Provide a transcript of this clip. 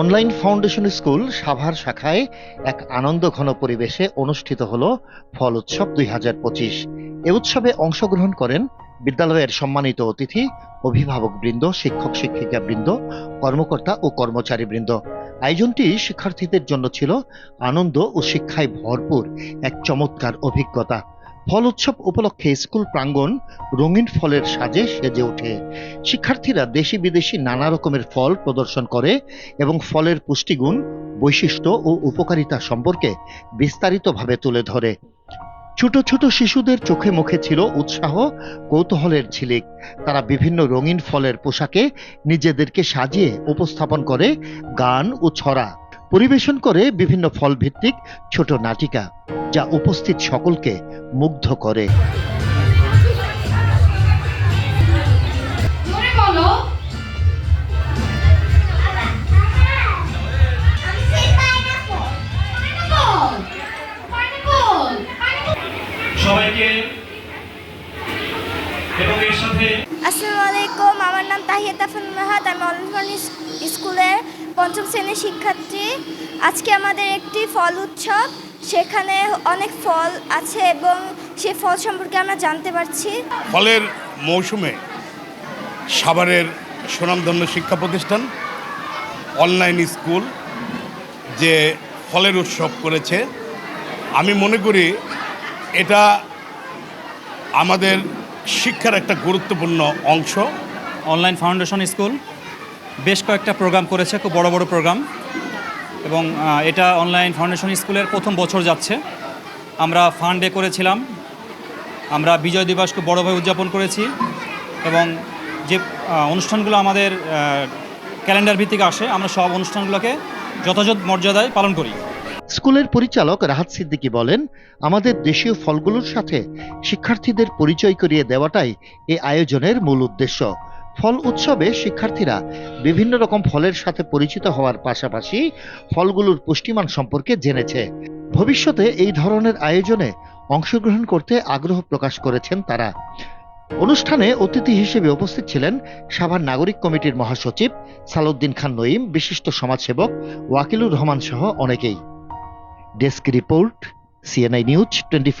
Online foundation school Savar শাখায় এক আনন্দ ঘন পরিবেশে অনুষ্ঠিত হল ফল উৎসব দুই হাজার পঁচিশ। এ উৎসবে অংশগ্রহণ করেন বিদ্যালয়ের সম্মানিত অতিথি অভিভাবক বৃন্দ শিক্ষক শিক্ষিকা বৃন্দ কর্মকর্তা ও কর্মচারী বৃন্দ আয়োজনটি শিক্ষার্থীদের জন্য ছিল আনন্দ ও শিক্ষায় ভরপুর এক চমৎকার অভিজ্ঞতা। ফল উৎসব উপলক্ষে স্কুল প্রাঙ্গণ রঙিন ফলের সাজে সেজে ওঠে। শিক্ষার্থীরা দেশি বিদেশি নানা রকমের ফল প্রদর্শন করে এবং ফলের পুষ্টিগুণ, বৈশিষ্ট্য ও উপকারিতা সম্পর্কে বিস্তারিতভাবে তুলে ধরে। ছোট ছোট শিশুদের চোখে মুখে ছিল উৎসাহ, কৌতূহলের ঝিলিক। তারা বিভিন্ন রঙিন ফলের পোশাকে নিজেদেরকে সাজিয়ে উপস্থাপন করে গান ও ছড়া পরিবেশন করে বিভিন্ন ফল ভিত্তিক ছোট নাটিকা যা উপস্থিত সকলকে মুগ্ধ করে। সবাইকে এবং এর সাথে আসসালামু আলাইকুম আমার নাম তাহিয়া তাফান মাহাত আমি অলফান স্কুলের পঞ্চম শ্রেণির শিক্ষার্থী। আজকে আমাদের একটি ফল উৎসব। সেখানে অনেক ফল আছে এবং সে ফল সম্পর্কে আমরা জানতে পারছি। ফলের মৌসুমে সাভারের সুনামধন্য শিক্ষা প্রতিষ্ঠান অনলাইন স্কুল যে ফলের উৎসব করেছে। আমি মনে করি এটা আমাদের শিক্ষার একটা গুরুত্বপূর্ণ অংশ। Online foundation school. বেশ কয়েকটা প্রোগ্রাম করেছে, খুব বড় বড় প্রোগ্রাম এবং এটা অনলাইন ফাউন্ডেশন স্কুলের প্রথম বছর যাচ্ছে। আমরা ফান্ডে করেছিলাম। আমরা বিজয় দিবস খুব বড়োভাবে উদযাপন করেছি। এবং যে অনুষ্ঠানগুলো আমাদের ক্যালেন্ডার ভিত্তিক আসে, আমরা সব অনুষ্ঠানগুলোকে যথাযথ মর্যাদায় পালন করি। স্কুলের পরিচালক রাহাত সিদ্দিকী বলেন, আমাদের দেশীয় ফলগুলোর সাথে শিক্ষার্থীদের পরিচয় করিয়ে দেওয়াটাই এই আয়োজনের মূল উদ্দেশ্য। ফল উৎসবে শিক্ষার্থীরা বিভিন্ন রকম ফলের সাথে পরিচিত হওয়ার পাশাপাশি ফলগুলোর পুষ্টিমান সম্পর্কে জেনেছে। ভবিষ্যতে এই ধরনের আয়োজনে অংশগ্রহণ করতে আগ্রহ প্রকাশ করেছেন তারা। অনুষ্ঠানে অতিথি হিসেবে উপস্থিত ছিলেন সাভার নাগরিক কমিটির মহাসচিব সালাউদ্দিন খান নঈম, বিশিষ্ট সমাজসেবক ওয়াকিলুর রহমান সহ অনেকেই। Desk report, CNI news twenty